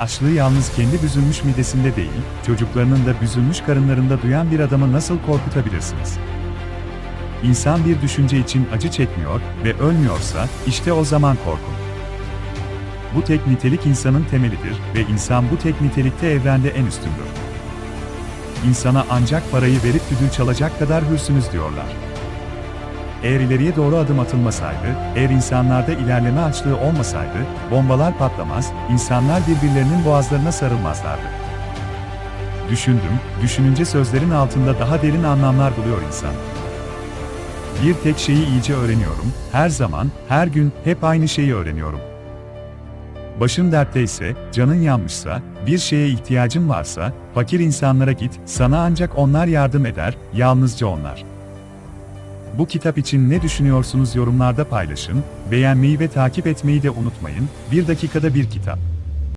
açlığı yalnız kendi büzülmüş midesinde değil, çocuklarının da büzülmüş karınlarında duyan bir adamı nasıl korkutabilirsiniz? İnsan bir düşünce için acı çekmiyor ve ölmüyorsa, işte o zaman korkun. Bu tek nitelik insanın temelidir ve insan bu tek nitelikte evrende en üstündür. İnsana ancak parayı verip düdüğü çalacak kadar hürsünüz diyorlar. Eğer ileriye doğru adım atılmasaydı, eğer insanlarda ilerleme açlığı olmasaydı, bombalar patlamaz, insanlar birbirlerinin boğazlarına sarılmazlardı. Düşündüm, düşününce sözlerin altında daha derin anlamlar buluyor insan. Bir tek şeyi iyice öğreniyorum, her zaman, her gün, hep aynı şeyi öğreniyorum. Başın dertteyse, canın yanmışsa, bir şeye ihtiyacın varsa, fakir insanlara git, sana ancak onlar yardım eder, yalnızca onlar. Bu kitap için ne düşünüyorsunuz yorumlarda paylaşın, beğenmeyi ve takip etmeyi de unutmayın, bir dakikada bir kitap.